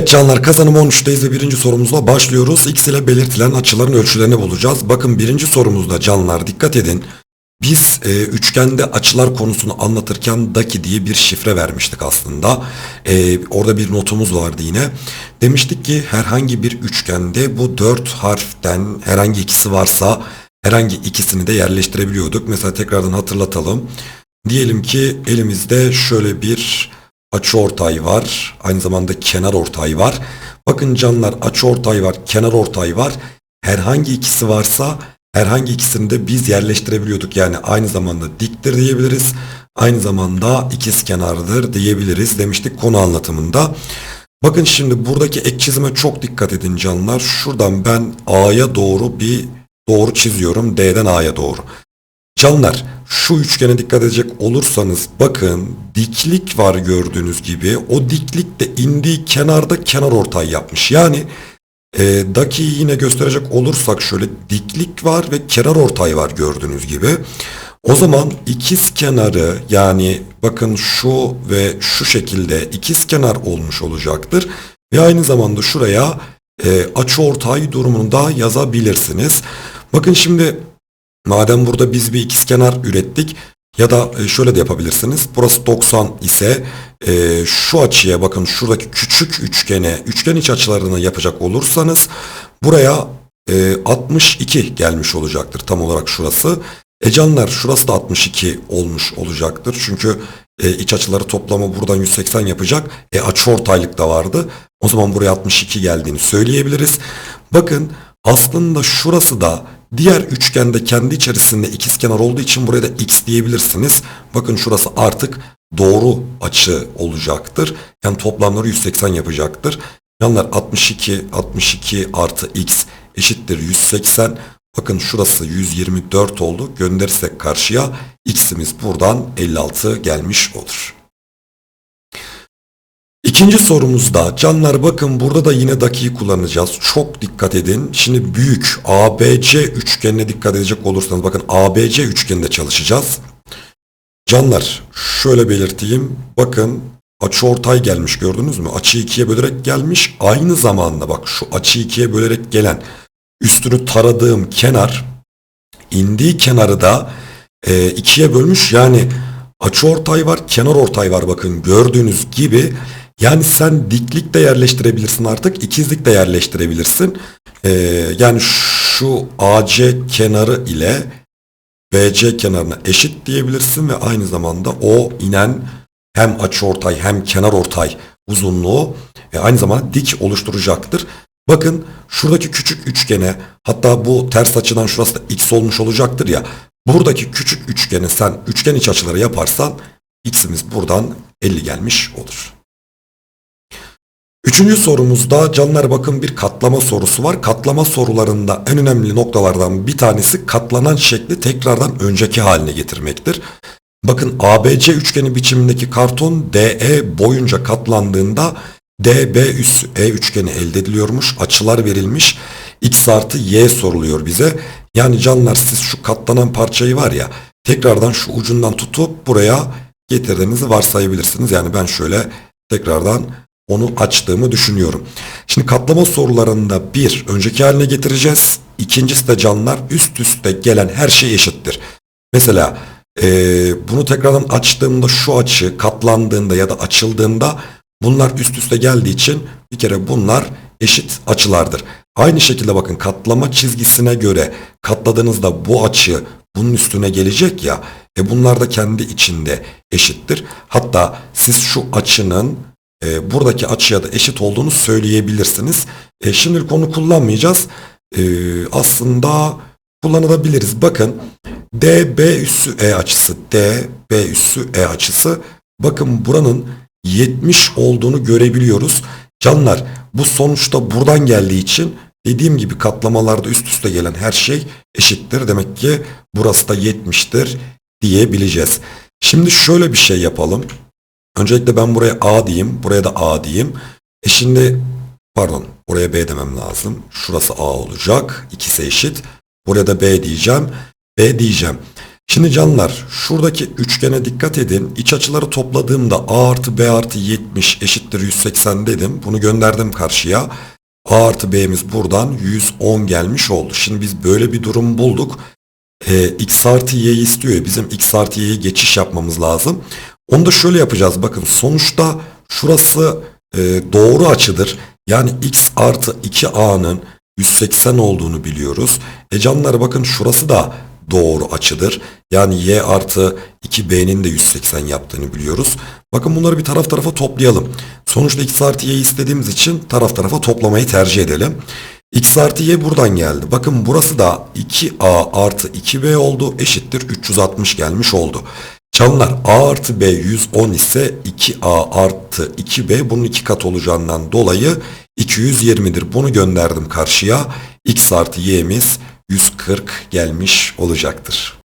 Evet canlar kazanım 13'teyiz ve birinci sorumuzla başlıyoruz. X ile belirtilen açıların ölçülerini bulacağız. Bakın birinci sorumuzda canlar dikkat edin. Biz e, üçgende açılar konusunu anlatırken Daki diye bir şifre vermiştik aslında. E, orada bir notumuz vardı yine. Demiştik ki herhangi bir üçgende bu dört harften herhangi ikisi varsa herhangi ikisini de yerleştirebiliyorduk. Mesela tekrardan hatırlatalım. Diyelim ki elimizde şöyle bir açı ortay var. Aynı zamanda kenar ortay var. Bakın canlar açı ortay var, kenar ortay var. Herhangi ikisi varsa herhangi ikisini de biz yerleştirebiliyorduk. Yani aynı zamanda diktir diyebiliriz. Aynı zamanda ikiz kenardır diyebiliriz demiştik konu anlatımında. Bakın şimdi buradaki ek çizime çok dikkat edin canlar. Şuradan ben A'ya doğru bir doğru çiziyorum. D'den A'ya doğru. Canlar şu üçgene dikkat edecek olursanız bakın diklik var gördüğünüz gibi. O diklik de indiği kenarda kenar ortay yapmış. Yani e, daki yine gösterecek olursak şöyle diklik var ve kenar ortay var gördüğünüz gibi. O zaman ikiz kenarı yani bakın şu ve şu şekilde ikiz kenar olmuş olacaktır. Ve aynı zamanda şuraya e, açı ortay durumunu da yazabilirsiniz. Bakın şimdi madem burada biz bir ikizkenar ürettik ya da e, şöyle de yapabilirsiniz. Burası 90 ise e, şu açıya bakın şuradaki küçük üçgene üçgen iç açılarını yapacak olursanız buraya e, 62 gelmiş olacaktır tam olarak şurası. E canlar şurası da 62 olmuş olacaktır. Çünkü e, iç açıları toplamı buradan 180 yapacak. E açı ortaylık da vardı. O zaman buraya 62 geldiğini söyleyebiliriz. Bakın aslında şurası da diğer üçgende kendi içerisinde ikizkenar olduğu için buraya da x diyebilirsiniz. Bakın şurası artık doğru açı olacaktır. Yani toplamları 180 yapacaktır. Yanlar 62, 62 artı x eşittir 180. Bakın şurası 124 oldu. Gönderirsek karşıya x'imiz buradan 56 gelmiş olur. İkinci sorumuzda canlar bakın burada da yine dakiyi kullanacağız. Çok dikkat edin. Şimdi büyük ABC üçgenine dikkat edecek olursanız bakın ABC üçgeninde çalışacağız. Canlar şöyle belirteyim. Bakın açı ortay gelmiş gördünüz mü? Açıyı ikiye bölerek gelmiş. Aynı zamanda bak şu açıyı ikiye bölerek gelen üstünü taradığım kenar indiği kenarı da e, ikiye bölmüş. Yani açı ortay var, kenar ortay var bakın gördüğünüz gibi. Yani sen diklik de yerleştirebilirsin artık, ikizlik de yerleştirebilirsin. E, yani şu AC kenarı ile BC kenarına eşit diyebilirsin ve aynı zamanda o inen hem açı ortay hem kenar ortay uzunluğu e, aynı zamanda dik oluşturacaktır. Bakın şuradaki küçük üçgene hatta bu ters açıdan şurası da x olmuş olacaktır ya. Buradaki küçük üçgeni sen üçgen iç açıları yaparsan x'imiz buradan 50 gelmiş olur. Üçüncü sorumuzda canlar bakın bir katlama sorusu var. Katlama sorularında en önemli noktalardan bir tanesi katlanan şekli tekrardan önceki haline getirmektir. Bakın ABC üçgeni biçimindeki karton DE boyunca katlandığında DB üssü E üçgeni elde ediliyormuş. Açılar verilmiş. X artı Y soruluyor bize. Yani canlar siz şu katlanan parçayı var ya tekrardan şu ucundan tutup buraya getirdiğinizi varsayabilirsiniz. Yani ben şöyle tekrardan onu açtığımı düşünüyorum. Şimdi katlama sorularında bir önceki haline getireceğiz. İkincisi de canlar üst üste gelen her şey eşittir. Mesela ee, bunu tekrardan açtığımda şu açı katlandığında ya da açıldığında bunlar üst üste geldiği için bir kere bunlar eşit açılardır. Aynı şekilde bakın katlama çizgisine göre katladığınızda bu açı bunun üstüne gelecek ya e bunlar da kendi içinde eşittir. Hatta siz şu açının e, buradaki açıya da eşit olduğunu söyleyebilirsiniz. E, şimdilik onu kullanmayacağız. E, aslında kullanılabiliriz. Bakın DB üssü E açısı DB üssü E açısı bakın buranın 70 olduğunu görebiliyoruz. Canlar bu sonuçta buradan geldiği için dediğim gibi katlamalarda üst üste gelen her şey eşittir. Demek ki burası da 70'tir diyebileceğiz. Şimdi şöyle bir şey yapalım. Öncelikle ben buraya A diyeyim. Buraya da A diyeyim. E şimdi pardon buraya B demem lazım. Şurası A olacak. İkisi eşit. Buraya da B diyeceğim. B diyeceğim. Şimdi canlar şuradaki üçgene dikkat edin. İç açıları topladığımda A artı B artı 70 eşittir 180 dedim. Bunu gönderdim karşıya. A artı B'miz buradan 110 gelmiş oldu. Şimdi biz böyle bir durum bulduk. Ee, X artı Y'yi istiyor bizim X artı Y'ye geçiş yapmamız lazım. Onu da şöyle yapacağız. Bakın sonuçta şurası e, doğru açıdır. Yani X artı 2A'nın 180 olduğunu biliyoruz. E canlar bakın şurası da doğru açıdır. Yani y artı 2b'nin de 180 yaptığını biliyoruz. Bakın bunları bir taraf tarafa toplayalım. Sonuçta x artı y'yi istediğimiz için taraf tarafa toplamayı tercih edelim. x artı y buradan geldi. Bakın burası da 2a artı 2b oldu. Eşittir 360 gelmiş oldu. Canlar a artı b 110 ise 2a artı 2b bunun iki kat olacağından dolayı 220'dir. Bunu gönderdim karşıya. x artı y'miz 140 gelmiş olacaktır.